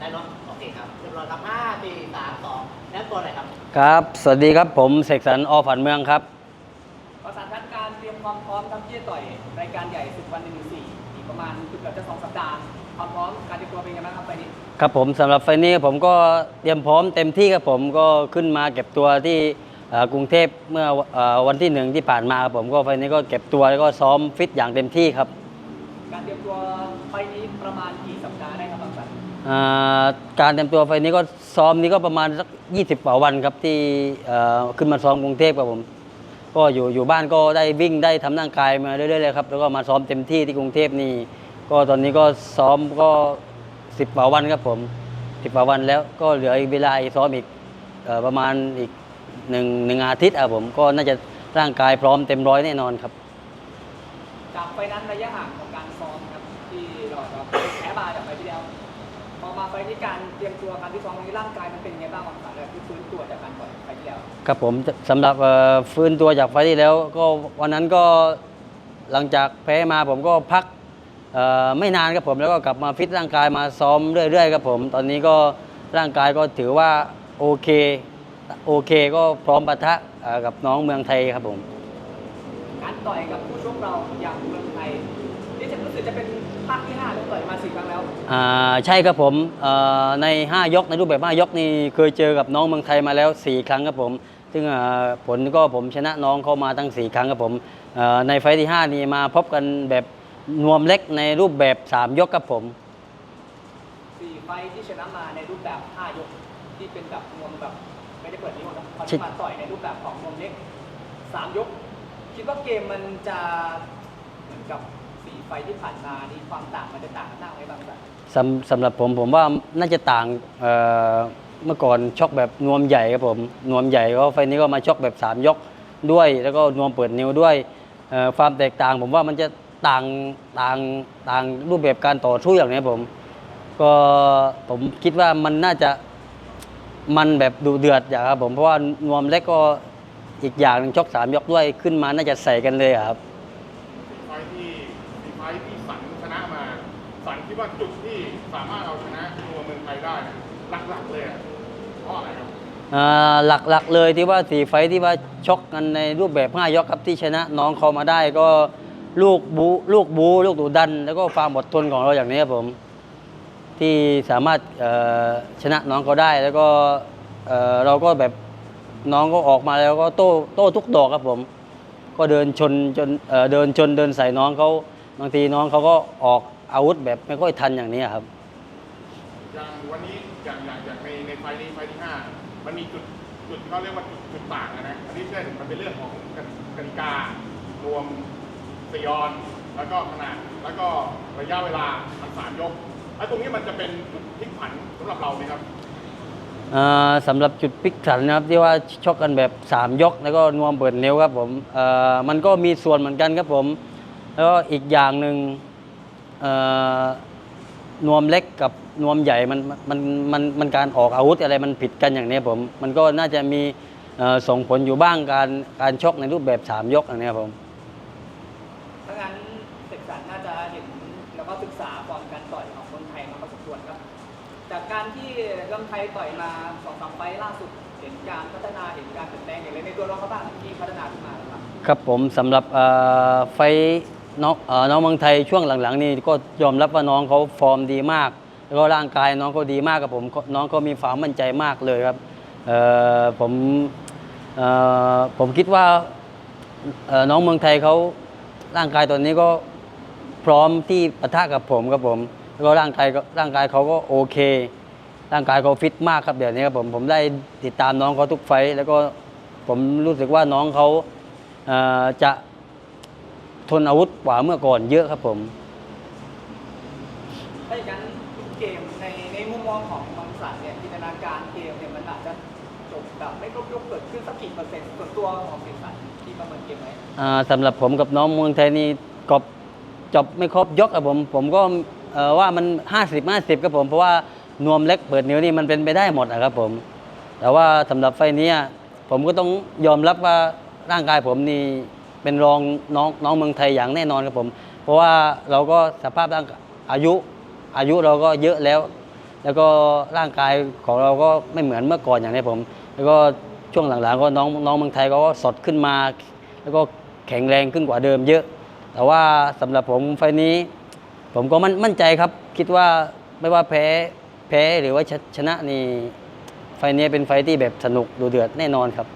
ได้เนาะโอเคครับเรียบร้อยครับห้าสี่สามสองแล้วตัวไหนครับ ครับ สวัสดีครับผมเสกสรรอฝันเมืองครับ ประสานการการเตรียมความพร้อมครับที่จะต่อยรายการใหญ่ศึกวันหนึ่งสี่อีกประมาณเกือบจะสองสัปดาห์ความพร้อมการเตรียมตัวเป็นยังไงบ้างครับไปนี้ครับผมสำหรับไฟล์นี้ผมก็เตรียมพร้อมเต็มที่ครับผมก็ขึ้นมาเก็บตัวที่เอ่อกรุงเทพเมื่อเอ่อวันที่หนึ่งที่ผ่านมาครับผมก็ไฟล์นี้ก็เก็บตัวแล้วก็ซ้อมฟิตอย่างเต็มที่ครับ การเตรียมตัวไปนี้ประมาณกี่ การเตรียมตัวไฟนี้ก็ซ้อมนี้ก็ประมาณสัก20กว่าวันครับที่ขึ้นมาซ้อมกรุงเทพครับผม ก็อยู่อยู่บ้านก็ได้วิ่งได้ทำร่างกายมาเรื่อยๆเลยครับแล้วก็มาซ้อมเต็มที่ที่กรุงเทพนี่ ก็ตอนนี้ก็ซ้อมก็สิบกว่าวันครับผมสิบกว่าวันแล้วก็เหลืออีกเวลาซ้อมอีกอประมาณอีกหนึ่งหนึ่งอาทิตย์อะผมก็น่าจะร่างกายพร้อมเต็มร้อยแน่นอนครับ จากไปนั้นระยะห่างของการซ้อมครับที่เราแพ้บาจากไปที่แล้ว พอมาไปที่การเตรียมตัวการที่ซ้อมนี้ร่างกายมันเป็นยังไงบ้างบางสันเลยที่ฟื้นตัวจากการต่อยไปที่แล้วครับผมสำหรับเอ่อฟื้นตัวจากไฟล์ที่แล้ว ก็วันนั้นก็หลังจากแพ้มาผมก็พักเอ่อไม่นานครับผมแล้วก็กลับมาฟิตร่างกายมาซ้อมเรื่อยๆครับผม ตอนนี้ก็ร่างกายก็ถือว่าโอเคโอเคก็พร้อมปะทะเอ่อกับน้องเมืองไทยครับผม การต่อยกับผู้ชกเราอย่างเมืองไทยนี่จะรู้สึกจะเป็น ภาคที่ห้าแล้วต่อยมาสี่ครั้งแล้วอ่าใช่ครับผมเอ่อใน 5 ยกในรูปแบบ 5 ยกนี่เคยเจอกับน้องเมืองไทยมาแล้ว 4 ครั้งครับผม ซึ่งเอ่อผลก็ผมชนะน้องเขามาตั้ง 4 ครั้งครับผมเอ่อในไฟล์ที่ 5 นี่มาพบกันแบบนวมเล็กในรูปแบบ 3 ยกครับผมสี่ไฟท์ที่ชนะมาในรูปแบบ 5 ยกที่เป็นแบบนวมแบบไม่ได้เปิดนิ้วนะตอนที่มาต่อยในรูปแบบของนวมเล็ก 3 ยก คิดว่าเกมมันจะเหมือนกับสี่ ไฟที่ผ่านมานี่ความต่างมันจะต่างกันมากไหมบางสัสำสำหรับผมผมว่าน่าจะต่างเอ่อเมื่อก่อนชกแบบนวมใหญ่ครับผมนวมใหญ่ก็ไฟล์นี้ก็มาชกแบบ 3 ยกด้วย แล้วก็นวมเปิดนิ้วด้วยเอ่อความแตกต่าง ผมว่ามันจะต่างต่างต่างรูปแบบการต่อสู้อย่างนี้ผมก็ผมคิดว่ามันน่าจะมันแบบดูเดือดอย่างครับผมเพราะว่านวมเล็กก็อีกอย่างหนึ่งชกสามยกด้วยขึ้นมาน่าจะใส่กันเลยอะครับ ไฟล์ที่สี่ไฟล์ที่สันชนะมา สัน คิดว่าจุดที่สามารถเอาชนะตัวเมืองไทยได้หลักๆเลยเพราะอะไรครับอ่าหลักๆเลยที่ว่าสี่ไฟที่ว่าชกกันในรูปแบบห้ายกครับที่ชนะน้องเขามาได้ก็ลูกบูลูกบูลูกดุดัน แล้วก็ความอดทนของเราอย่างนี้ครับผม ที่สามารถชนะน้องเขาได้แล้วก็เราก็แบบน้องก็ออกมาแล้วก็โต้โต้ทุกดอกครับผม ก็เดินชนจนเอ่อเดินชนเดินใส่น้องเขาบางทีน้องเขาก็ออก อาวุธแบบไม่ค่อยทันอย่างนี้ครับ อย่างวันนี้อย่างอย่างอย่างในในไฟล์นี้ไฟล์ที่ห้ามันมีจุดจุดที่เขาเรียกว่าจุดจุดต่างอะนะอันนี้เช่นมันเป็นเรื่องของกติกติการวมสยอน แล้วก็ขนาดแล้วก็ระยะเวลามันสามยกไอ้ตรงนี้มันจะเป็นจุดพลิกผันสำหรับเราไหมครับอ่าสำหรับจุดพลิกผันนะครับที่ว่าชกกันแบบ 3 ยก แล้วก็นวมเปิดนิ้วครับผมเอ่อมันก็มีส่วนเหมือนกันครับผม แล้วก็อีกอย่างหนึ่งเอ่อ นวมเล็กกับนวมใหญ่มันมันมันมันการออกอาวุธอะไรมันผิดกันอย่างนี้ผม มันก็น่าจะมีเอ่อส่งผลอยู่บ้างการการชกในรูปแบบ3ยกอย่างนี้ครับผมถ้างั้นเสกสรรน่าจะเห็นแล้วก็ศึกษาฟอร์มการต่อยของคนไทยมาพอสมควรครับ จากการที่เมืองไทยต่อยมาสองสามไฟล์ล่าสุดเห็นการพัฒนาเห็นการเปลี่ยนแปลงอย่างไรในตัวน้องเขาบ้างที่พัฒนาขึ้นมาครับครับผมสำหรับเอ่อไฟท์ น้องเอ่อน้องเมืองไทยช่วงหลังๆ นี่ก็ยอมรับว่าน้องเขาฟอร์มดีมาก แล้วก็ร่างกายน้องเขาดีมากครับผมน้องเขามีความมั่นใจมากเลยครับเอ่อผมเอ่อผมคิดว่าเอ่อน้องเมืองไทยเขาร่างกายตอนนี้ก็พร้อมที่ปะทะกับผมครับผมแล้วก็ร่างกายก็ร่างกายเขาก็โอเค ร่างกายเขาฟิตมากครับเดี๋ยวนี้ครับผมผมได้ติดตามน้องเขาทุกไฟท์แล้วก็ผมรู้สึกว่าน้องเขาเอ่อจะ ทนอาวุธกว่าเมื่อก่อนเยอะครับผมถ้าอย่างนั้นเกมในในมุมมองของบางสันเนี่ยจินตนาการเกมเนี่ยมันอาจจะจบแบบไม่ครบยกเกิดขึ้นสักกี่เปอร์เซ็นต์ส่วนตัวของเสกสรรที่ประเมินเกมไว้อ่าสำหรับผมกับน้องเมืองไทยนี่กบจบไม่ครบยกครับผม ผมก็ว่ามัน 50 50ครับผม เพราะว่านวมเล็กเปิดนิ้วนี่มันเป็นไปได้หมดนะครับผม แต่ว่าสำหรับไฟนี้ผมก็ต้องยอมรับว่าร่างกายผมนี่ เป็นรองน้องน้องเมืองไทยอย่างแน่นอนครับผม เพราะว่าเราก็สภาพร่างอายุอายุเราก็เยอะแล้ว แล้วก็ร่างกายของเราก็ไม่เหมือนเมื่อก่อนอย่างนี้ผม แล้วก็ช่วงหลังๆก็น้องน้องเมืองไทยก็สดขึ้นมา แล้วก็แข็งแรงขึ้นกว่าเดิมเยอะ แต่ว่าสำหรับผมไฟนี้ ผมก็มั่นมั่นใจครับ คิดว่าไม่ว่าแพ้แพ้หรือว่าชชนะนี่ไฟนี้เป็นไฟที่แบบสนุกดูเดือดแน่นอนครับ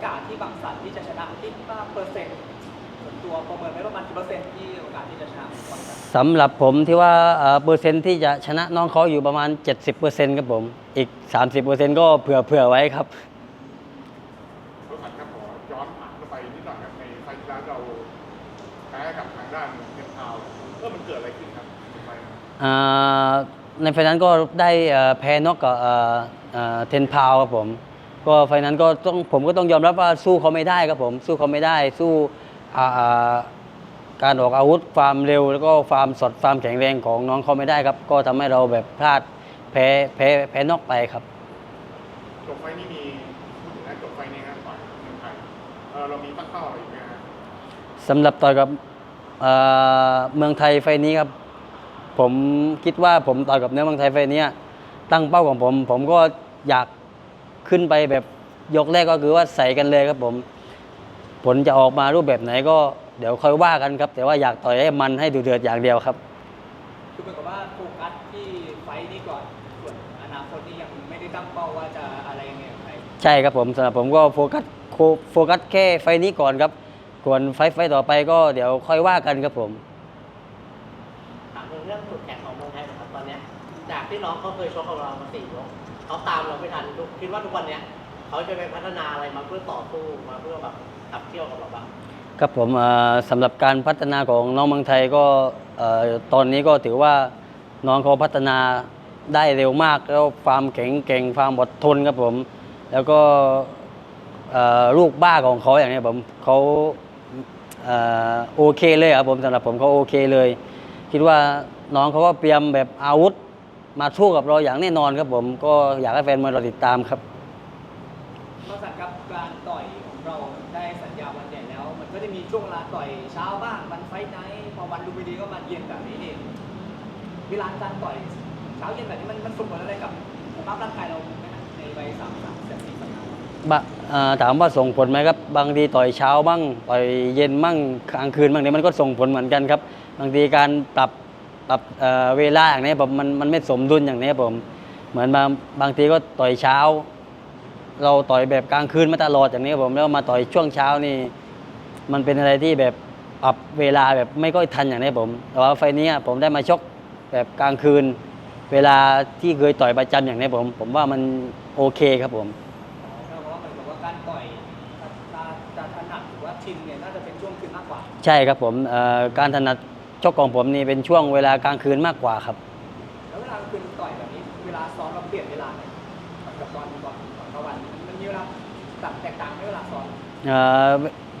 อโอกาสที่บางสันที่จะชนะคิดว่าเปอร์เซ็นต์ส่วนตัวประเมินไว้ประมาณกี่เปอร์เซ็นต์ที่โอกาสที่จะชนะบางสันสำหรับผมที่ว่าเอ่อเปอร์เซ็นต์ที่จะชนะน้องเขาอยู่ประมาณ 70%ครับผม อีก 30%ก็เผื่อเผื่อไว้ครับ รถถังครับขอย้อนถามเข้าไปนิดหน่อยครับในไฟล์ที่แล้วเราแพ้กับทางด้านเทนทาวน์เออมันเกิดอะไรขึ้นครับในไฟล์นั้นอ่าในไฟล์นั้นก็ได้เอ่อแพ้นอกกับเทนพาวครับผม ก็ไฟล์นั้นก็ต้องผมก็ต้องยอมรับว่าสู้เขาไม่ได้ครับผม สู้เขาไม่ได้ สู้อ่าอ่าการออกอาวุธความเร็ว แล้วก็ความสดความแข็งแรงของน้องเขาไม่ได้ครับ ก็ทำให้เราแบบพลาดแพ้แพ้แพ้นอกไปครับจบไฟล์นี้มีพูดถึงนะจบไฟล์นี้ครับฝ่ายเมืองไทยเออเรามีตั้งเป้าอะไรอยู่ไหมฮะสำหรับต่อยกับเอ่อเมืองไทยไฟล์นี้ครับ ผมคิดว่าผมต่อยกับเนื้อเมืองไทยไฟล์เนี้ยตั้งเป้าของผม ผมก็อยาก ขึ้นไปแบบยกแรกก็คือว่าใส่กันเลยครับผม ผลจะออกมารูปแบบไหนก็เดี๋ยวค่อยว่ากันครับ แต่ว่าอยากต่อยให้มันให้ดูเดือดอย่างเดียวครับ คือเหมือนกับว่าโฟกัสที่ไฟท์นี้ก่อนส่วนอนาคตนี่ยังไม่ได้ตั้งเป้าว่าจะอะไรยังไงกับใครใช่ครับผมสำหรับผมก็โฟกัสโคโฟกัสแค่ไฟล์นี้ก่อนครับส่วนไฟล์ไฟล์ต่อไปก็เดี๋ยวค่อยว่ากันครับผม ถามถึงเรื่องจุดแข็งของเมืองไทยหนะครับตอนเนี้ยจากที่น้องเขาเคยชกกับเรามาสี่ยก เขาตามเราไม่ทันทุกคิดว่าทุกวันเนี้ยเขาจะไปพัฒนาอะไรมาเพื่อต่อสู้มาเพื่อแบบขับเที่ยวกับเราบ้างครับผมสำหรับการพัฒนาของน้องเมืองไทยก็ตอนนี้ก็ถือว่าน้องเขาพัฒนาได้เร็วมากแล้วความแข็งเก่งความอดทนครับผม แล้วก็ลูกบ้าของเขาอย่างนี้ผมเขาโอเคเลยครับผมสำหรับผมเขาโอเคเลย คิดว่าน้องเขาก็เตรียมแบบอาวุธ มาสู้กับเราอย่างแน่นอนครับผมก็อยากให้แฟนมวยเราติดตามครับนอกจากครับการต่อยของเราได้สัญญาวันใหญ่แล้ว มันก็จะมีช่วงเวลาต่อยเช้าบ้างวันไฟท์ไนท์พอวันดูไม่ดีก็มาเย็นแบบนี้นี่เวลาการต่อยเช้าเย็นแบบนี้มันมันส่งผลอะไรกับสภาพร่างกายเราไหมฮะในวัยสามสามสิบสี่สิบห้าบะเอ่อถามว่าส่งผลไหมครับ บางทีต่อยเช้าบ้างต่อยเย็นบ้างกลางคืนบ้างเนี่ยมันก็ส่งผลเหมือนกันครับ บางทีการปรับ ปรับเอ่อเวลาอย่างนี้ผมมันมันไม่สมดุลอย่างนี้ผม เหมือนบางบางทีก็ต่อยเช้า เราต่อยแบบกลางคืนมาตลอดอย่างนี้ผมแล้วมาต่อยช่วงเช้านี่ มันเป็นอะไรที่แบบปรับเวลาแบบไม่ค่อยทันอย่างนี้ผม แต่ว่าไฟล์นี้ผมได้มาชกแบบกลางคืน เวลาที่เคยต่อยประจำอย่างนี้ผม ผมว่ามันโอเคครับผมเพราะว่ามันบอกว่าการต่อยถ้าถ้าจะถนัดหรือว่าชินเนี่ยน่าจะเป็นช่วงคืนมากกว่าใช่ครับผมเอ่อการถนัด ชกของผมนี่เป็นช่วงเวลากลางคืนมากกว่าครับ แล้วเวลาคืนต่อยแบบนี้เวลาซ้อมเราเปลี่ยนเวลาไหมกับตอนก่อนก่อนตะวันมันมีเวลาแตกต่างไหมเวลาซ้อมเอ่อ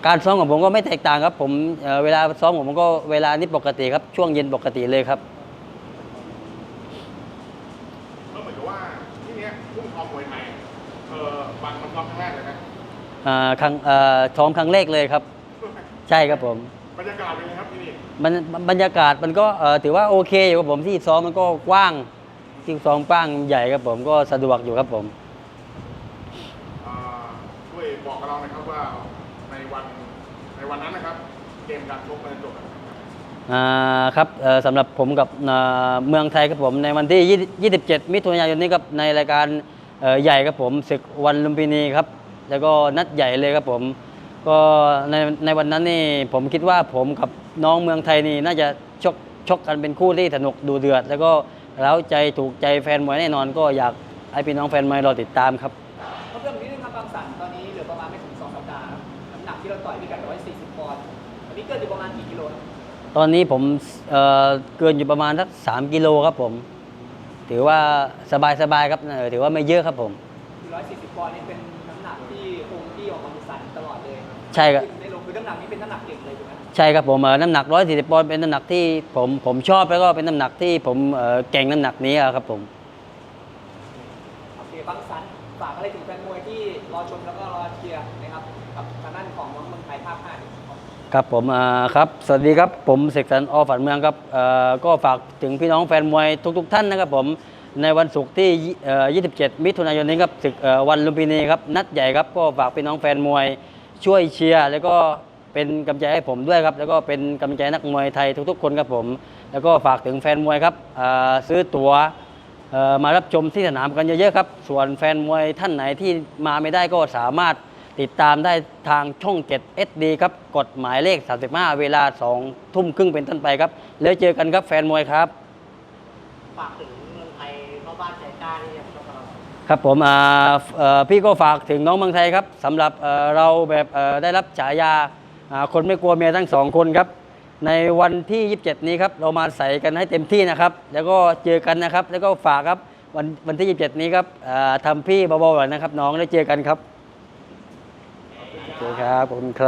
การซ้อมของผมก็ไม่แตกต่างครับ ผมเอ่อเวลาซ้อมของผมก็เวลานี้ปกติครับช่วงเย็นปกติเลยครับ ก็เหมือนกับว่าที่เนี้ยพุ่งทองมวยไทยเออบางมันซ้อมครั้งแรกเลยนะเอ่อครั้งเอ่อซ้อมครั้งแรกเลยครับ ใช่ครับผม บรรยากาศเป็นไงครับที่นี่มันบรรยากาศมันก็เอ่อถือว่าโอเคอยู่ครับผมที่ซ้อมมันก็กว้างที่ซ้อมกว้างใหญ่ครับผมก็สะดวกอยู่ครับผม อ่าช่วยบอกกับเราหน่อยครับว่าในวันในวันนั้นนะครับ เกมการชกมันจะจบแบบไหนครับอ่าครับเอ่อสำหรับผมกับอ่าเมืองไทยครับผมในวันที่ 20 27 มิถุนายนนี้ครับในรายการเอ่อใหญ่ครับผมศึกวันลุมพินีครับ แล้วก็นัดใหญ่เลยครับผม ก็ในในวันนั้นนี่ผมคิดว่าผมกับน้องเมืองไทยนี่น่าจะชกชกกันเป็นคู่ที่สนุกดูเดือด แล้วก็เร้าใจถูกใจแฟนมวยแน่นอน ก็อยากให้พี่น้องแฟนมวยรอติดตามครับเพราะเรื่องนี้นึงครับบางสันตอนนี้เหลือประมาณไม่ถึงสองสัปดาห์ครับน้ำหนักที่เราต่อยพิกัด140ปอนด์ตอนนี้เกินอยู่ประมาณกี่กิโลครับตอนนี้ผมเอ่อเกินอยู่ประมาณสักสามกิโลครับผม ถือว่าสบายสบายๆครับเออถือว่าไม่เยอะครับผมคือ140ปอนด์นี่เป็นน้ำหนักที่คงที่ของบางสันตลอดเลย ใช่ครับในโลกคือน้ำหนักนี้เป็นน้ำหนักเก่งเลยถูกไหมใช่ครับผมเอ่อน้ำหนัก140ปอนด์เป็นน้ำหนักที่ผมผมชอบแล้วก็เป็นน้ำหนักที่ผมเอ่อเก่งน้ำหนักนี้อะครับผม โอเคบางสันฝากอะไรถึงแฟนมวยที่รอชมแล้วก็รอเชียร์นะครับกับทางด้านของน้องเมืองไทยภาค5นี่ครับครับผมอ่าครับ สวัสดีครับผมเสกสรรอฝันเมืองครับเอ่อก็ฝากถึงพี่น้องแฟนมวยทุก ๆ ท่านนะครับผมในวันศุกร์ที่ยี่เอ่อ27 มิถุนายนนี้ครับศึกเอ่อวันลุมพินีครับนัดใหญ่ครับก็ฝากพี่น้องแฟนมวย ช่วยเชียร์แล้วก็เป็นกำลังใจให้ผมด้วยครับ แล้วก็เป็นกำลังใจนักมวยไทยทุกๆ คนครับผม แล้วก็ฝากถึงแฟนมวยครับซื้อตั๋วมารับชมที่สนามกันเยอะๆครับ ส่วนแฟนมวยท่านไหนที่มาไม่ได้ก็สามารถติดตามได้ทางช่อง 7 SD ครับ กฎหมายเลข 35 เวลา 2 ทุ่มครึ่งเป็นต้นไปครับ แล้วเจอกันครับแฟนมวยครับ ฝากถึงเมืองไทยเข้าบ้านใจกล้าที่จะชกกับเร ครับผมพี่ก็ฝากถึงน้องเมืองไทยครับสำหรับเราแบบได้รับฉายาคนไม่กลัวเมียทั้งสองคนครับ ในวันที่ 27 นี้ครับเรามาใส่กันให้เต็มที่นะครับ แล้วก็เจอกันนะครับ แล้วก็ฝากครับวันวันที่ 27 นี้ครับอ่าทำพี่เบาๆหน่อยนะครับ น้องได้เจอกันครับโอเคครับขอบคุณครับ